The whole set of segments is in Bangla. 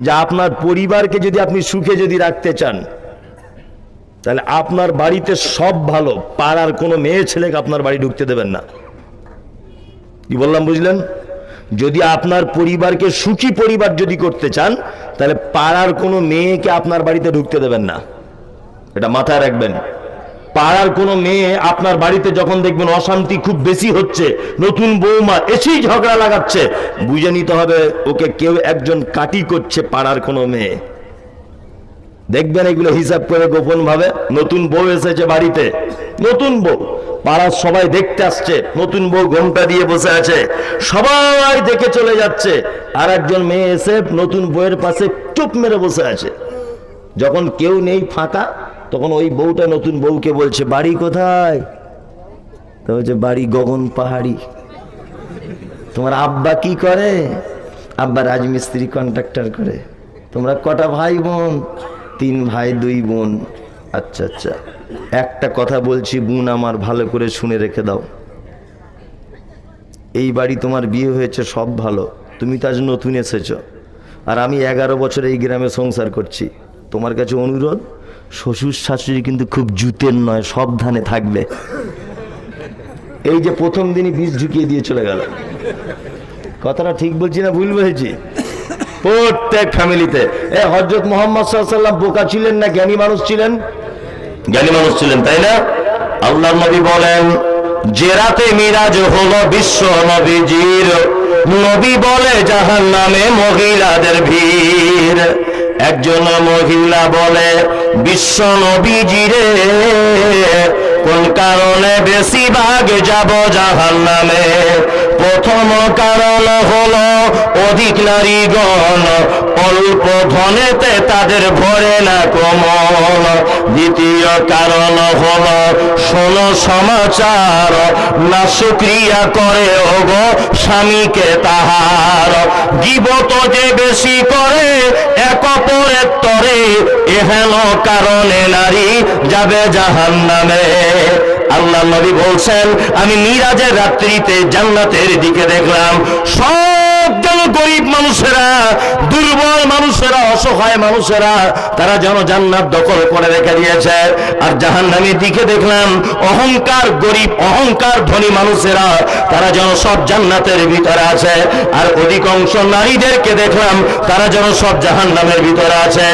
যে আপনার পরিবারকে যদি আপনি সুখে যদি রাখতে চান, তাহলে আপনার বাড়িতে সব ভালো, পাড়ার কোনো মেয়ে ছেলেকে আপনার বাড়ি ঢুকতে দেবেন না। কি বললাম, বুঝলেন? যদি আপনার পরিবারকে সুখী পরিবার যদি করতে চান, তাহলে পাড়ার কোনো মেয়েকে আপনার বাড়িতে ঢুকতে দেবেন না। এটা মাথায় রাখবেন। পাড়ার কোনো মেয়ে আপনার বাড়িতে যখন দেখবেন অশান্তি খুব বেশি হচ্ছে, নতুন বৌমা এসেই ঝগড়া লাগাচ্ছে, বুঝে নিতে হবে ওকে কেউ একজন কাটি করছে পাড়ার কোনো মেয়ে। দেখবেন এগুলো হিসাব করে গোপন ভাবে নতুন বউ এসেছে বাড়িতে, নতুন বউ, পাড়ার সবাই দেখতে আসছে, নতুন বউ ঘোমটা দিয়ে বসে আছে, সবাই দেখে চলে যাচ্ছে আর একজন মেয়ে এসে নতুন বউয়ের পাশে চুপ মেরে বসে আছে। যখন কেউ নেই ফাঁকা তখন ওই বউটা নতুন বউকে বলছে, বাড়ি কোথায়? তো বলছে, বাড়ি গগন পাহাড়ি। তোমার আব্বা কি করে? আব্বা রাজমিস্ত্রি কন্ট্রাক্টর করে। তোমরা কটা ভাই বোন? তিন ভাই, দুই বোন। আচ্ছা আচ্ছা। একটা কথা বলছি, বোন আমার ভালো করে শুনে রেখে দাও। এই বাড়ি তোমার বিয়ে হয়েছে, সব ভালো। তুমি তো আজ নতুন এসেছ। আর আমি এগারো বছর এই গ্রামে সংসার করছি। তোমার কাছে অনুরোধ? শ্বশুর শাশুড়ি কিন্তু খুব জুতের নয়, সাবধানে থাকবে। এই যে প্রথম দিনই বীজ ঝুঁকিয়ে দিয়ে চলে গেল। কথাটা ঠিক বলছি না ভুল বলেছি? প্রত্যেক ফ্যামিলিতে এ হজরত মোহাম্মদ সাল্লাম বোকা ছিলেন না জ্ঞানী মানুষ ছিলেন? জ্ঞানী মানুষ ছিলেন, তাই না? আল্লাহ নবী বলেন, যে রাতে মিরাজ হলো বিশ্ব নবীজির, নবী বলে জাহান নামে মহিলাদের ভিড়। একজন মহিলা বলে বিশ্ব নবীজিরে কোন কারণে বেশি ভাগ যাব জাহান নামে প্রথম কারণ হলো অধিক নারীগণ অল্প ধনেতে তাদের ভরে না কমল। দ্বিতীয় কারণ হলো শোনো সমাচার না সুক্রিয়া করে ওগো স্বামীকে তাহার। গিবত যে বেশি করে এক এহেন কারণে নারী যাবে জাহান নামে আল্লাহ নবী বলছেন, আমি মিরাজের রাত্রিতে জান্নাতের দিকে দেখলাম সব যেন গরিব মানুষেরা, দুর্বল মানুষেরা, অসহায় মানুষেরা, তারা যেন জান্নাত দখল করে রেখে দিয়েছে। আর জাহান্নামের দিকে দেখলাম, অহংকার গরিব, অহংকার ধনী মানুষেরা, তারা যেন সব জান্নাতের ভিতরে আছে। আর অধিকাংশ নারীদেরকে দেখলাম, তারা যেন সব জাহান্নামের ভিতরে আছে।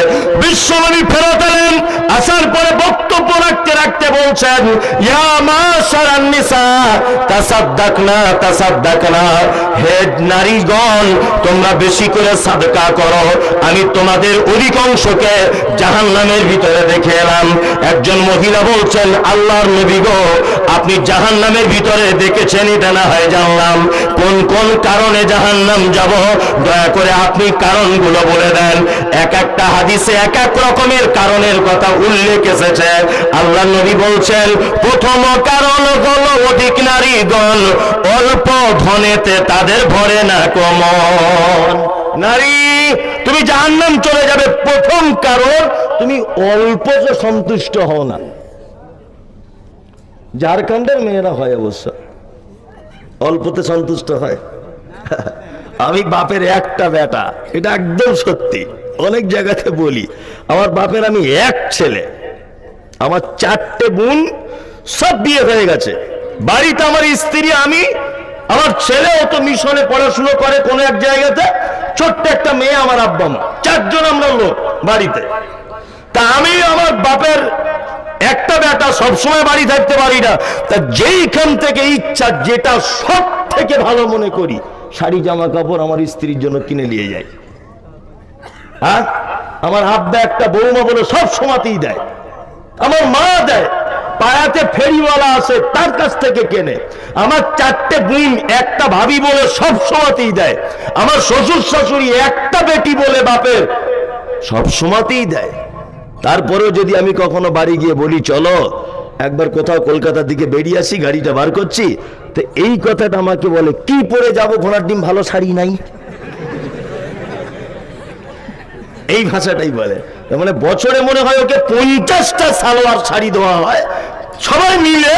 বিশ্বনবী ফেরত এলেন, আসার পরে বক্তব্য রাখতে রাখতে বলছেন, ইয়া তোমরা বেশি করে সাদকা করো। আমি তোমাদের অধিকাংশকে ভিতরে দেখে এলাম। একজন মহিলা বলছেন, আল্লাহর নবী গো আপনি জাহান্নামের ভিতরে দেখেছেন, এটা না হয় জানলাম। কোন কোন কারণে জাহান্নাম যাব? দয়া করে আপনি কারণগুলো বলে দেন। এক একটা হাদিসে এক এক রকমের কারণের কথা উল্লেখ এসেছে। আল্লাহ নবী বলছেন, প্রথম কারণ হলো অধিক নারীগণ অল্প ধনেতে তাদের ভরে না কমন। নারী, তুমি জাহান্নাম চলে যাবে। প্রথম কারণ, তুমি অল্প সন্তুষ্ট হও না। ঝাড়খণ্ডের মেয়েরা হয় অবশ্য। অল্পতে সন্তুষ্ট হয়। আমি বাপের একটা বেটা, এটা একদম সত্যি। অনেক জায়গাতে বলি, আমার বাপের আমি এক ছেলে। আমার চারটে বোন, সব বিয়ে হয়ে গেছে। বাড়িতে আমার স্ত্রী, আমি, আমার ছেলে তো মিশনে পড়াশুনো করে কোন এক জায়গাতে। ছোট্ট একটা মেয়ে, আমার আব্বা মা। চারজন আমরা লোক বাড়িতে। তা আমি আমার বাপের একটা বেটা সবসময় বাড়ি থাকতে পারি না। তা যেইখান থেকে ইচ্ছা, যেটা সব থেকে ভালো মনে করি, শাড়ি জামা কাপড় আমার স্ত্রীর জন্য কিনে নিয়ে যাই। হ্যাঁ? আমার আব্বা একটা বৌমা বলে সব সময়তেই দেয়। আমার মা দেয়। পায়াতে ফেরিওয়ালা আছে, তার কাছ থেকে কেনে। আমার চারটে বোন একটা ভাবি বলে সব সময়তেই দেয়। আমার শ্বশুর শাশুড়ি একটা বেটি বলে বাপের সব সময়তেই দেয়। তারপরেও যদি আমি কখনো বাড়ি গিয়ে বলি, চলো, একবার কোথাও কলকাতার দিকে বেরিয়ে আসি, গাড়িটা বার করছি, তো এই কথাটা আমাকে বলে, কি পরে যাব? ঘোড়ার ডিম ভালো শাড়ি নাই? এই ভাষাটাই বলে। মানে বছরে মনে হয় ওকে পঞ্চাশটা সালোয়ার শাড়ি দেওয়া হয়। সবাই মিলে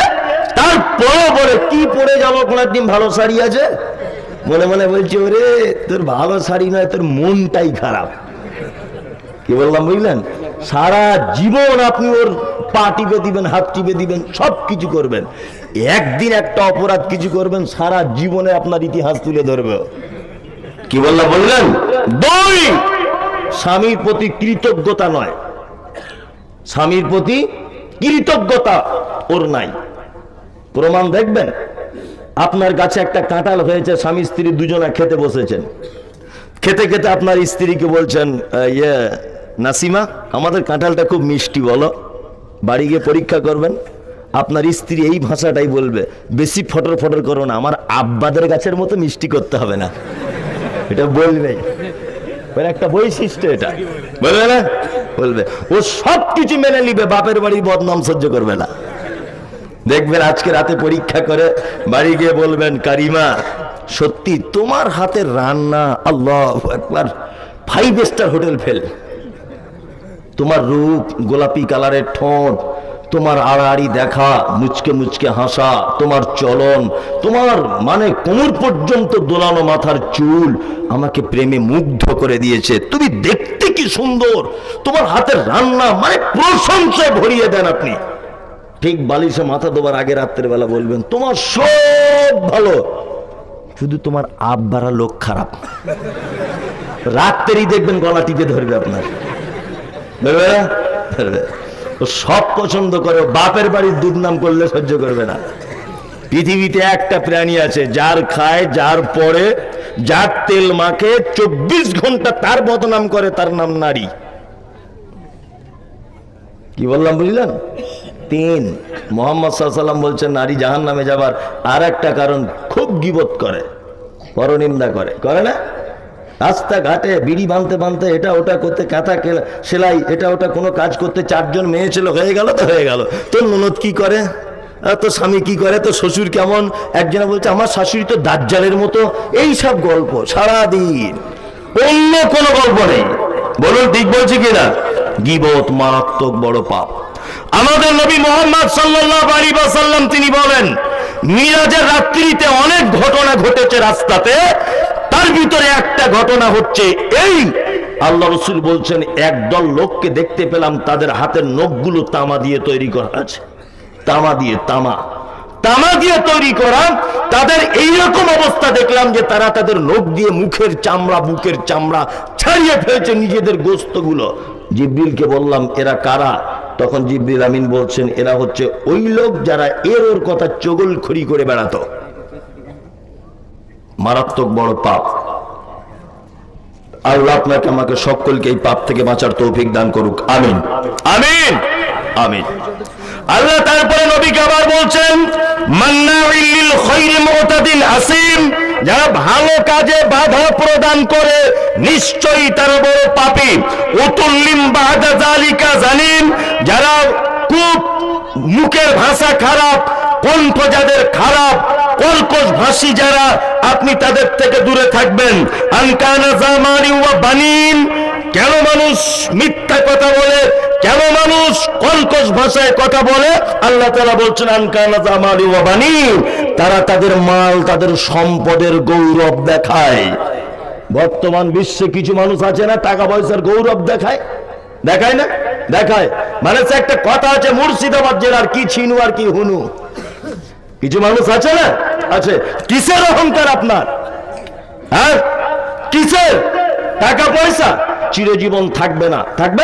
তারপরে বলে, কি পরে যাব? ঘোড়ার ডিম ভালো শাড়ি আছে? মনে মনে বলছি, ওরে, তোর ভালো শাড়ি নয়, তোর মনটাই খারাপ। কি বললাম বুঝলেন? সারা জীবন আপনি ওর পা টিপে দিবেন, হাত টিপে দিবেন, সব কিছু করবেন। একদিন একটা অপরাধ কিছু করবেন, সারা জীবনে আপনার ইতিহাস তুলে ধরবে। কি বললাম বললেন? দুই, স্বামীর প্রতি কৃতজ্ঞতা নয়। স্বামীর প্রতি কৃতজ্ঞতা ওর নাই। প্রমাণ দেখবেন? আপনার কাছে একটা কাঁটাল হয়েছে, স্বামী স্ত্রী দুজনে খেতে বসেছেন। খেতে খেতে আপনার স্ত্রীকে বলছেন ইয়ে নাসিমা, আমাদের কাঁঠালটা খুব মিষ্টি, বলো। বাড়ি গিয়ে পরীক্ষা করবেন। আপনার স্ত্রী এই ভাষাটাই বলবে, বেশি ফটর ফটর করো না, আমার আব্বাদের গাছের মতো মিষ্টি করতে হবে না। এটা বলবেই মানে একটা বৈশিষ্ট্য এটা। বলবে না? বলবে। ও সব কিছু মেনে নিবে, বাপের বাড়ি বদনাম সহ্য করবে না। দেখবেন আজকে রাতে পরীক্ষা করে বাড়ি গিয়ে বলবেন, কারিমা, সত্যি তোমার হাতের রান্না, আল্লাহ একবার ফাইভ স্টার হোটেল ফেল। তোমার রূপ গোলাপি কালারের ঠোঁট, তোমার আড়াআড়ি দেখা, মুচকে মুচকে হাসা, তোমার চলন, তোমার মানে কোমর পর্যন্ত দোলানো মাথার চুল আমাকে প্রেমে মুগ্ধ করে দিয়েছে। তুমি দেখতে কি সুন্দর? তোমার হাতের রান্না মানে প্রশংসায় ভরিয়ে দেন আপনি। ঠিক বালিশে মাথা দেবার আগে রাত্রের বেলা বলবেন, তোমার সব ভালো, শুধু তোমার আব্বারা লোক খারাপ রাত্রেই দেখবেন গলা টিপে ধরবে আপনার। সব পছন্দ করে, বাপের বাড়ির দুর্নাম করলে সহ্য করবে না। পৃথিবীতে একটা প্রাণী আছে, যার খায়, যার পরে যার তেল মাখে, চব্বিশ ঘণ্টা তার বদনাম করে, তার নাম নারী। কি বললাম, বুঝলেন? তিন, মোহাম্মদ সাল্লাম বলছেন, নারী জাহান নামে যাবার আর একটা কারণ খুব গিবত করে, পরনিন্দা করে। করে না? রাস্তাঘাটে বিড়ি বাঁধতে বাঁধতে এটা ওটা করতে কাঁথা সেলাই, এটা ওটা কোনো কাজ করতে চারজন মেয়ে ছিল, হয়ে গেল তো হয়ে গেল। তোর ননদ কি করে? তোর স্বামী কি করে? তোর শ্বশুর কেমন? একজনে বলছে, আমার শাশুড়ি তো দাজ্জালের মতো। এই সব গল্প সারাদিন। অন্য কোনো গল্প নেই। বলুন, ঠিক বলছি কিনা? গিবত মারাত্মক বড় পাপ। আমাদের নবী মোহাম্মদ ওয়াসাল্লাম তিনি বলেন, মিরাজের রাত্রিতে অনেক ঘটনা ঘটেছে রাস্তাতে তার ভিতরে একটা ঘটনা হচ্ছে, এই আল্লাহ রসুল বলছেন, একদল লোককে দেখতে পেলাম, তাদের হাতের নখগুলো তামা দিয়ে তৈরি করা আছে। তামা দিয়ে, তামা। তামা দিয়ে তৈরি করা, তাদের এইরকম অবস্থা দেখলাম যে তারা তাদের নখ দিয়ে মুখের চামড়া, বুকের চামড়া ছাড়িয়ে ফেলছে নিজেদের গোস্তগুলো। জিব্রিলকে বললাম, এরা কারা? তখন জিব্রিল আমিন বলছেন, এরা হচ্ছে ওই লোক যারা এর ওর কথা চগল খড়ি করে বেড়াতো। মারাত্মক বড় পাপ। আল্লাহ আপনাকে আমাকে সকলকে এই পাপ থেকে বাঁচার তৌফিক দান করুক। আমিন। আমিন। আমিন। আল্লাহ তারপরে নবীকে আবার বলছেন আসিম। যারা ভালো কাজে বাধা প্রদান করে নিশ্চয়ই তারা বড় পাপী। উতুল্লিম বাদা জালিকা জালিম। যারা খুব মুখের ভাষা খারাপ কণ্ঠ যাদের খারাপ কলকস ভাষী যারা, আপনি তাদের থেকে দূরে থাকবেন। বানিন, কেন মানুষ মিথ্যা কথা বলে, কেন মানুষ কলকস ভাষায় কথা বলে? আল্লাহ তাআলা বলছেন, আনকানা জামারি ওয়া বানিন, তারা তাদের মাল, তাদের সম্পদের গৌরব দেখায়। বর্তমান বিশ্বে কিছু মানুষ আছে না, টাকা পয়সার গৌরব দেখায়? দেখায় না? দেখায়। মানে একটা কথা আছে, মুর্শিদাবাদ জেলার কি ছিনু আর কি হুনু। কিছু মানুষ আছে না? আছে। কিসের অহংকার আপনার? হ্যাঁ? কিসের? টাকা পয়সা? চিরজীবন থাকবে না। থাকবে?